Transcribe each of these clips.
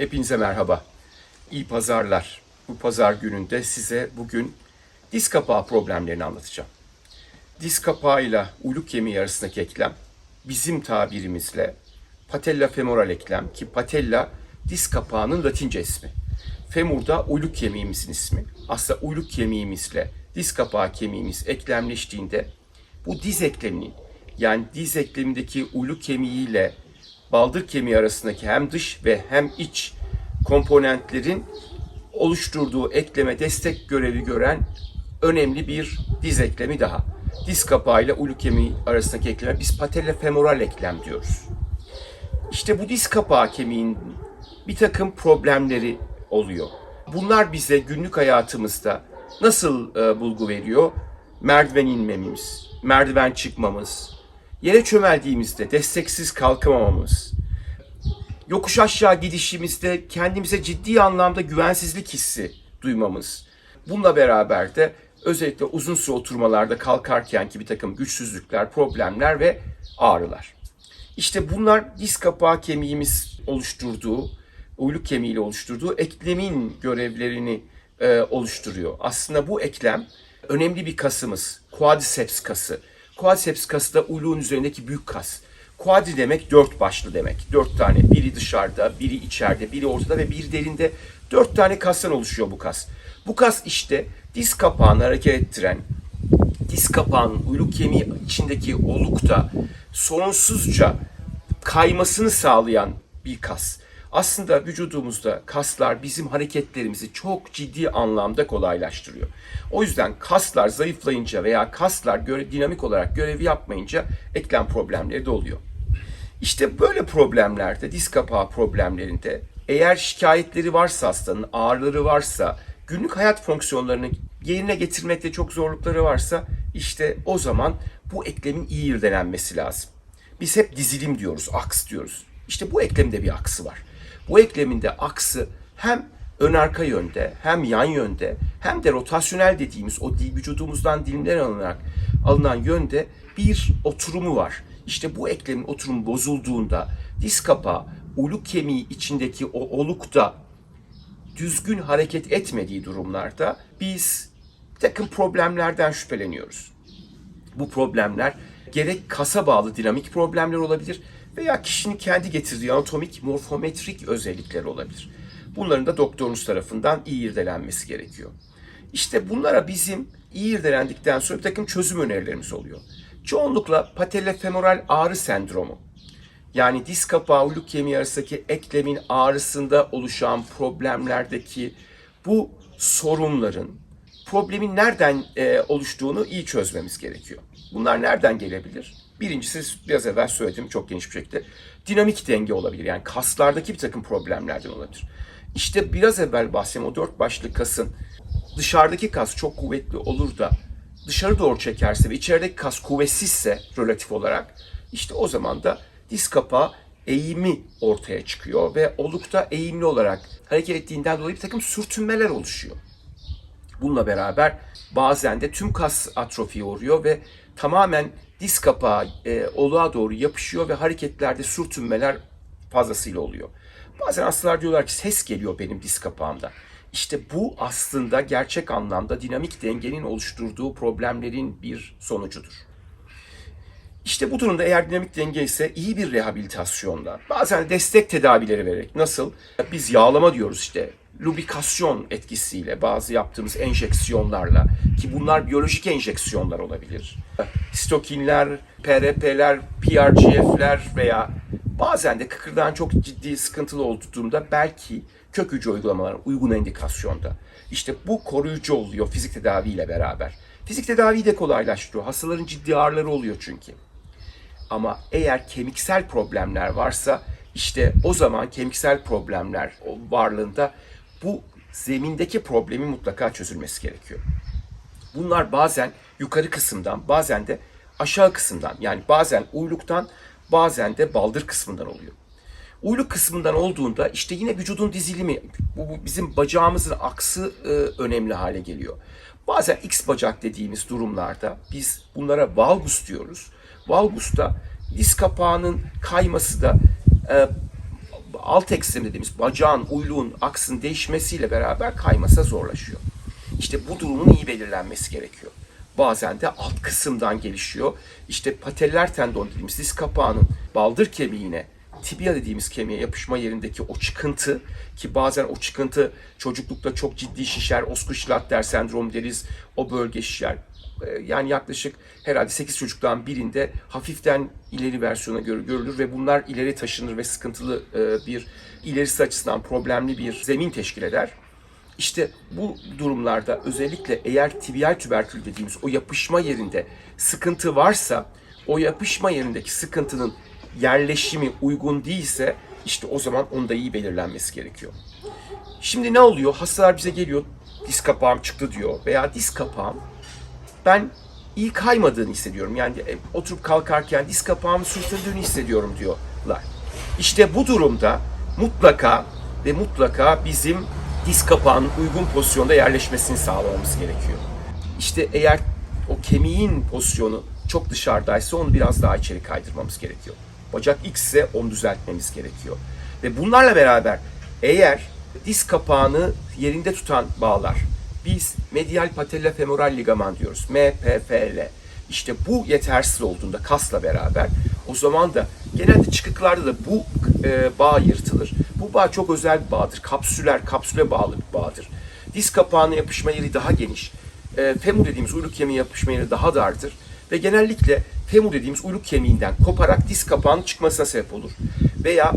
Hepinize merhaba. İyi pazarlar. Bu pazar gününde size bugün diz kapağı problemlerini anlatacağım. Diz kapağıyla uyluk kemiği arasındaki eklem bizim tabirimizle patella femoral eklem ki patella diz kapağının latince ismi. Femur da uyluk kemiğimizin ismi. Aslında uyluk kemiğimizle diz kapağı kemiğimiz eklemleştiğinde bu diz ekleminin yani diz eklemindeki uyluk kemiğiyle baldır kemiği arasındaki hem dış ve hem iç komponentlerin oluşturduğu ekleme destek görevi gören önemli bir diz eklemi daha. Diz kapağıyla uyluk kemiği arasındaki ekleme biz patella femoral eklem diyoruz. İşte bu diz kapağı kemiğin bir takım problemleri oluyor. Bunlar bize günlük hayatımızda nasıl e, bulgu veriyor? Merdiven inmemiz, merdiven çıkmamız, yere çömeldiğimizde desteksiz kalkamamamız, yokuş aşağı gidişimizde kendimize ciddi anlamda güvensizlik hissi duymamız. Bununla beraber de özellikle uzun süre oturmalarda kalkarken ki bir takım güçsüzlükler, problemler ve ağrılar. İşte bunlar diz kapağı kemiğimiz oluşturduğu, uyluk kemiğiyle oluşturduğu eklemin görevlerini e, oluşturuyor. Aslında bu eklem önemli bir kasımız. Quadriceps kası. Quadriceps kası da uyluğun üzerindeki büyük kas. Quadri demek dört başlı demek. Dört tane. Biri dışarıda, biri içeride, biri ortada ve biri derinde. Dört tane kastan oluşuyor bu kas. Bu kas işte diz kapağını hareket ettiren, diz kapağının uyluk kemiği içindeki olukta sorunsuzca kaymasını sağlayan bir kas. Aslında vücudumuzda kaslar bizim hareketlerimizi çok ciddi anlamda kolaylaştırıyor. O yüzden kaslar zayıflayınca veya kaslar göre, dinamik olarak görevi yapmayınca eklem problemleri de oluyor. İşte böyle problemlerde, diz kapağı problemlerinde eğer şikayetleri varsa hastanın, ağrıları varsa, günlük hayat fonksiyonlarını yerine getirmekte çok zorlukları varsa işte o zaman bu eklemin iyi irdelenmesi lazım. Biz hep dizilim diyoruz, aks diyoruz. İşte bu eklemde bir aksı var. Bu eklemin de aksı hem ön arka yönde, hem yan yönde, hem de rotasyonel dediğimiz o vücudumuzdan dilimler alınarak alınan yönde bir oturumu var. İşte bu eklemin oturumu bozulduğunda diz kapağı, uyluk kemiği içindeki o olukta düzgün hareket etmediği durumlarda biz takım problemlerden şüpheleniyoruz. Bu problemler gerek kasa bağlı dinamik problemler olabilir veya kişinin kendi getirdiği anatomik morfometrik özellikleri olabilir. Bunların da doktorunuz tarafından iyi irdelenmesi gerekiyor. İşte bunlara bizim iyi irdelendikten sonra bir takım çözüm önerilerimiz oluyor. Çoğunlukla patellofemoral ağrı sendromu yani diz kapağı uyluk kemiği arasındaki eklemin ağrısında oluşan problemlerdeki bu sorunların problemin nereden e, oluştuğunu iyi çözmemiz gerekiyor. Bunlar nereden gelebilir? Birincisi biraz evvel söyledim çok geniş bir şekilde. Dinamik denge olabilir. Yani kaslardaki bir takım problemlerden olabilir. İşte biraz evvel bahsettiğim o dört başlı kasın dışarıdaki kas çok kuvvetli olur da dışarı doğru çekerse ve içerideki kas kuvvetsizse relatif olarak işte o zaman da diz kapağı eğimi ortaya çıkıyor ve olukta eğimli olarak hareket ettiğinden dolayı bir takım sürtünmeler oluşuyor. Bununla beraber bazen de tüm kas atrofiye uğruyor ve tamamen diz kapağı e, oluğa doğru yapışıyor ve hareketlerde sürtünmeler fazlasıyla oluyor. Bazen hastalar diyorlar ki ses geliyor benim diz kapağımda. İşte bu aslında gerçek anlamda dinamik dengenin oluşturduğu problemlerin bir sonucudur. İşte bu durumda eğer dinamik denge ise iyi bir rehabilitasyonla, bazen destek tedavileri vererek, nasıl? Biz yağlama diyoruz işte, lubrikasyon etkisiyle, bazı yaptığımız enjeksiyonlarla ki bunlar biyolojik enjeksiyonlar olabilir. Stokinler, PRP'ler, PRGF'ler veya bazen de kıkırdağın çok ciddi sıkıntılı olduğunda belki kök hücre uygulamaları uygun indikasyonda. İşte bu koruyucu oluyor fizik tedaviyle beraber. Fizik tedaviyi de kolaylaştırıyor. Hastaların ciddi ağrıları oluyor çünkü. Ama eğer kemiksel problemler varsa işte o zaman kemiksel problemler varlığında bu zemindeki problemin mutlaka çözülmesi gerekiyor. Bunlar bazen yukarı kısımdan, bazen de aşağı kısımdan yani bazen uyluktan, bazen de baldır kısmından oluyor. Uyluk kısmından olduğunda işte yine vücudun dizilimi, bu, bu bizim bacağımızın aksı e, önemli hale geliyor. Bazen X bacak dediğimiz durumlarda biz bunlara valgus diyoruz. Valgusta diz kapağının kayması da e, alt ekstrem dediğimiz bacağın, uyluğun, aksın değişmesiyle beraber kayması zorlaşıyor. İşte bu durumun iyi belirlenmesi gerekiyor. Bazen de alt kısımdan gelişiyor. İşte pateller tendon dediğimiz diz kapağının baldır kemiğine, tibia dediğimiz kemiğe yapışma yerindeki o çıkıntı ki bazen o çıkıntı çocuklukta çok ciddi şişer, Osgood-Schlatter sendromu deriz, o bölge şişer. Ee, Yani yaklaşık herhalde 8 çocuktan birinde hafiften ileri versiyona göre görülür ve bunlar ileri taşınır ve sıkıntılı e, bir ilerisi açısından problemli bir zemin teşkil eder. İşte bu durumlarda özellikle eğer tibial tüberkül dediğimiz o yapışma yerinde sıkıntı varsa o yapışma yerindeki sıkıntının yerleşimi uygun değilse işte o zaman onun da iyi belirlenmesi gerekiyor. Şimdi ne oluyor? Hastalar bize geliyor diz kapağım çıktı diyor veya diz kapağım ben iyi kaymadığını hissediyorum. Yani e, oturup kalkarken diz kapağımı sürtündüğünü hissediyorum diyorlar. İşte bu durumda mutlaka ve mutlaka bizim diz kapağının uygun pozisyonda yerleşmesini sağlamamız gerekiyor. İşte eğer o kemiğin pozisyonu çok dışarıdaysa onu biraz daha içeri kaydırmamız gerekiyor. Bacak X ise onu düzeltmemiz gerekiyor. Ve bunlarla beraber eğer diz kapağını yerinde tutan bağlar, biz medial patella femoral ligaman diyoruz. MPFL. İşte bu yetersiz olduğunda kasla beraber o zaman da genelde çıkıklarda da bu e, bağ yırtılır. Bu bağ çok özel bir bağdır. Kapsüler, kapsüle bağlı bir bağdır. Diz kapağına yapışma yeri daha geniş. E, femur dediğimiz uyluk kemiği yapışma yeri daha dardır. Ve genellikle femur dediğimiz uyluk kemiğinden koparak diz kapağının çıkmasına sebep olur. Veya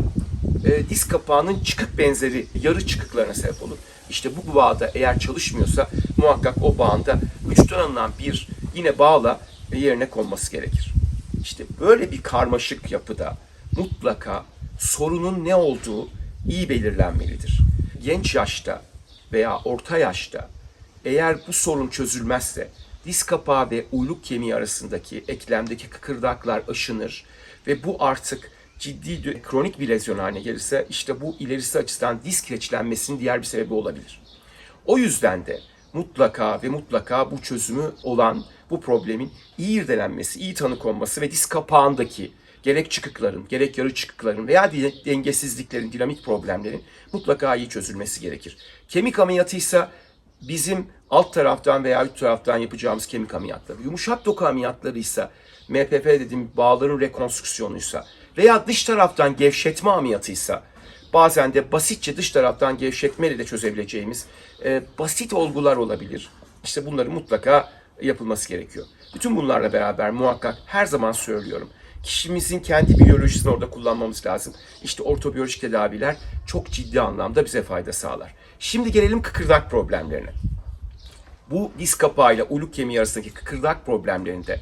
e, diz kapağının çıkık benzeri yarı çıkıklarına sebep olur. İşte bu bağda eğer çalışmıyorsa muhakkak o bağında vücuttan alınan bir yine bağla yerine konması gerekir. İşte böyle bir karmaşık yapıda mutlaka sorunun ne olduğu iyi belirlenmelidir. Genç yaşta veya orta yaşta eğer bu sorun çözülmezse diz kapağı ve uyluk kemiği arasındaki eklemdeki kıkırdaklar aşınır ve bu artık ciddi kronik bir lezyon haline gelirse işte bu ilerisi açısından diz kireçlenmesinin diğer bir sebebi olabilir. O yüzden de mutlaka ve mutlaka bu çözümü olan bu problemin iyi irdelenmesi, iyi tanı konması ve diz kapağındaki gerek çıkıkların, gerek yarı çıkıkların veya dengesizliklerin, dinamik problemlerin mutlaka iyi çözülmesi gerekir. Kemik ameliyatıysa bizim alt taraftan veya üst taraftan yapacağımız kemik ameliyatları, yumuşak doku ameliyatları ise MPF dediğim bağların rekonstrüksiyonuysa veya dış taraftan gevşetme ameliyatıysa bazen de basitçe dış taraftan gevşetmeyle de çözebileceğimiz e, basit olgular olabilir. İşte bunların mutlaka yapılması gerekiyor. Bütün bunlarla beraber muhakkak her zaman söylüyorum. Kişimizin kendi biyolojisini orada kullanmamız lazım. İşte ortobiyolojik tedaviler çok ciddi anlamda bize fayda sağlar. Şimdi gelelim kıkırdak problemlerine bu diz kapağıyla uyluk kemiği arasındaki kıkırdak problemlerinde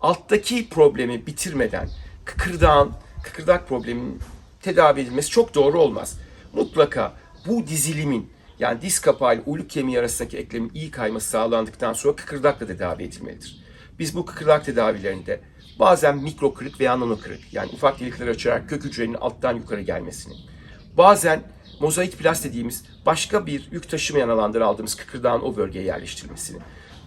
alttaki problemi bitirmeden kıkırdağın, kıkırdak probleminin tedavi edilmesi çok doğru olmaz. Mutlaka bu dizilimin yani diz kapağıyla uyluk kemiği arasındaki eklemin iyi kayması sağlandıktan sonra kıkırdakla tedavi edilmelidir. Biz bu kıkırdak tedavilerinde bazen mikro kırık veya nano kırık yani ufak delikler açarak kök hücrenin alttan yukarı gelmesini, bazen mozaik plast dediğimiz başka bir yük taşımayan alandan aldığımız kıkırdağın o bölgeye yerleştirilmesini.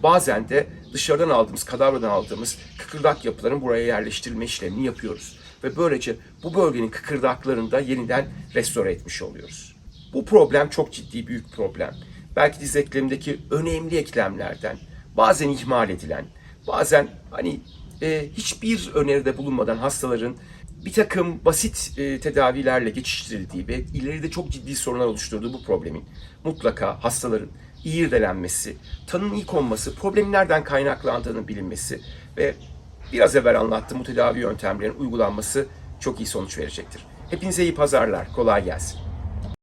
Bazen de dışarıdan aldığımız, kadavradan aldığımız kıkırdak yapıların buraya yerleştirilme işlemini yapıyoruz. Ve böylece bu bölgenin kıkırdaklarını da yeniden restore etmiş oluyoruz. Bu problem çok ciddi büyük problem. Belki diz eklemindeki önemli eklemlerden, bazen ihmal edilen, bazen hani e, hiçbir öneride bulunmadan hastaların bir takım basit e, tedavilerle geçiştirildiği ve ileride çok ciddi sorunlar oluşturduğu bu problemin mutlaka hastaların iyi irdelenmesi, tanının iyi konması, problemin nereden kaynaklandığını bilinmesi ve biraz evvel anlattığım bu tedavi yöntemlerinin uygulanması çok iyi sonuç verecektir. Hepinize iyi pazarlar, kolay gelsin.